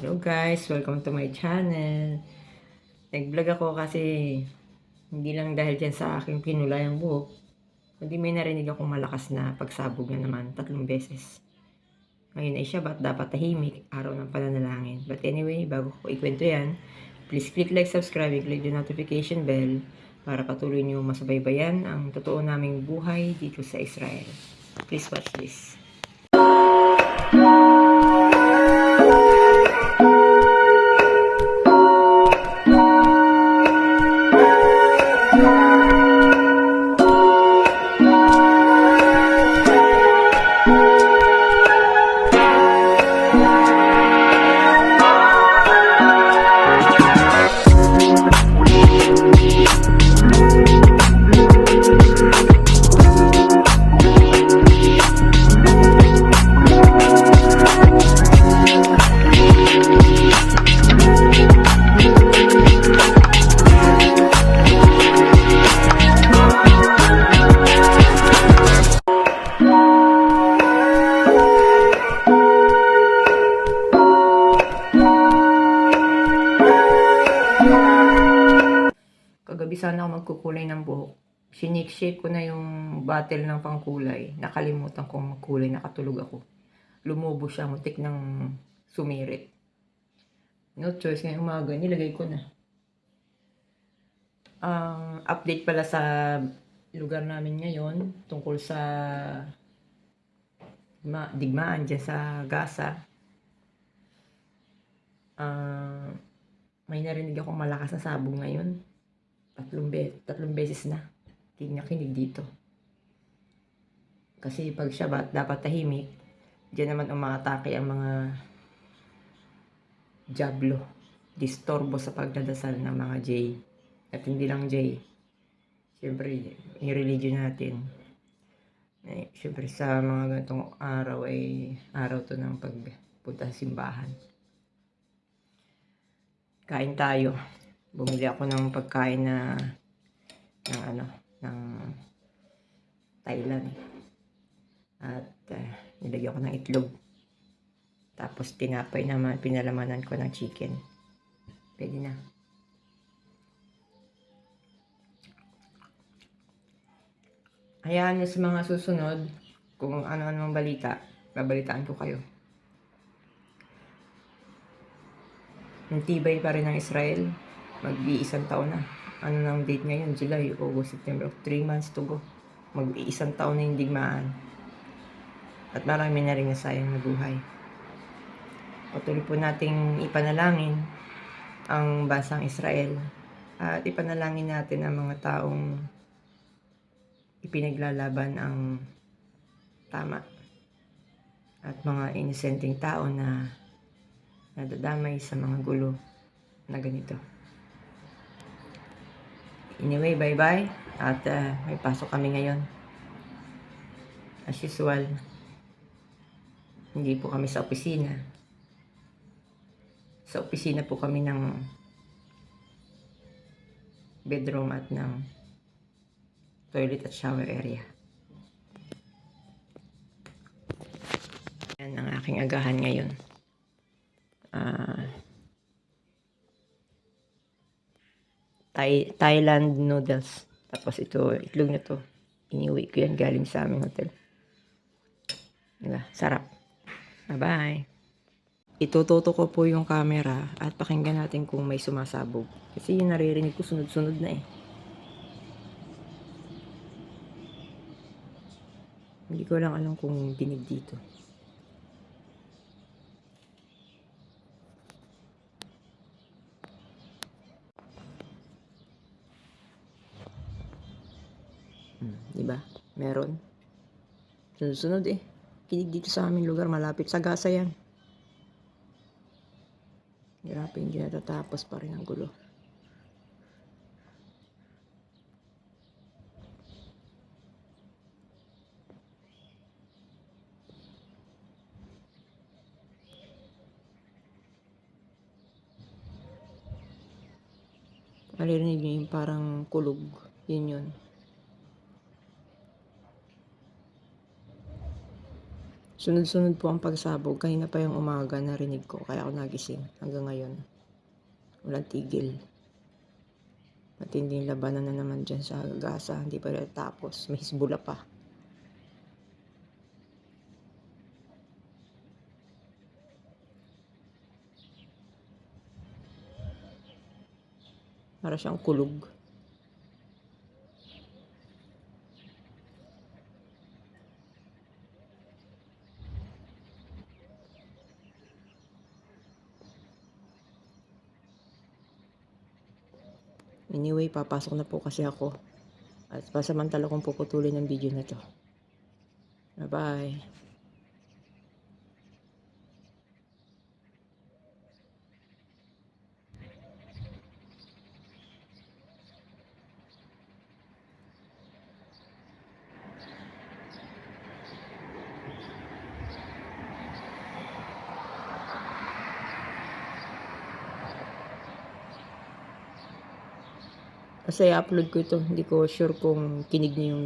Hello guys, welcome to my channel. Nag-vlog ako kasi hindi lang dahil dyan sa aking pinulay ang buhok, kundi may narinig akong malakas na pagsabog na naman tatlong beses. Ngayon ay Shabbat, dapat tahimik, araw ng pananalangin. But anyway, bago ko ikwento yan, please click like, subscribe, click the notification bell para patuloy niyo masubaybayan ang totoo naming buhay dito sa Israel. Please watch this. Sana ako magkukulay ng buhok. Sinik-shake ko na yung bottle ng pangkulay. Nakalimutan kong magkulay. Nakatulog ako. Lumubo siya. Mutik ng sumirit. No choice. Ngayong umaga, nilagay ko na. Ang update pala sa lugar namin ngayon tungkol sa digma, digmaan dyan sa Gaza. Ah, may narinig akong malakas na sabog ngayon tatlong, be tatlong beses na. Hindi nakinig dito. Kasi pag Shabbat, dapat tahimik. Diyan naman umatake ang mga jablo. Distorbo sa pagdadasal ng mga J. At hindi lang J. Siyempre, yung religion natin. Eh, siyempre sa mga ganitong araw ay araw to ng pagpunta sa simbahan. Kain tayo bumili ako ng pagkain na ng ano ng Thailand. At uh, nilagyan ko ng itlog. Tapos tinapay naman pinalamanan ko ng chicken. Pwede na. Hayaan sa mga susunod kung ano-anong balita babalitaan ko kayo. Ang pa rin ng Israel mag-iisang taon na. Ano nang date ngayon? July, August, September. 3 months to go. Mag-iisang taon na yung digmaan. At marami na rin nasayang na buhay. Patuloy po nating ipanalangin ang bansang Israel. At ipanalangin natin ang mga taong ipinaglalaban ang tama. At mga inosenteng tao na nadadamay sa mga gulo na ganito. Anyway, bye-bye. At uh, may pasok kami ngayon. As usual, hindi po kami sa opisina. Sa opisina po kami ng bedroom at ng toilet at shower area. Yan ang aking agahan ngayon. Thai, Thailand noodles. Tapos ito, itlog na to. Iniuwi ko yan galing sa aming hotel. Diba? Sarap. Bye-bye. Itututo ko po yung camera at pakinggan natin kung may sumasabog. Kasi yung naririnig ko sunod-sunod na eh. Hindi ko lang alam kung dinig dito. Hmm, di ba? Meron. Sunod-sunod eh. Kinig dito sa aming lugar, malapit sa gasa yan. Grabe, hindi natatapos pa rin ang gulo. Malirinig niyo yung parang kulog. Yun yun. Sunod-sunod po ang pagsabog. Kanina pa yung umaga narinig ko kaya ako nagising hanggang ngayon. Walang tigil. Matinding labanan na naman dyan sa Gaza. Hindi pa rin tapos. May Hezbollah pa. Para siyang kulog. Anyway, papasok na po kasi ako. At pasamantala kong puputulin ang video na to. Bye-bye. Kasi i-upload ko ito. Hindi ko sure kung kinig niyo yung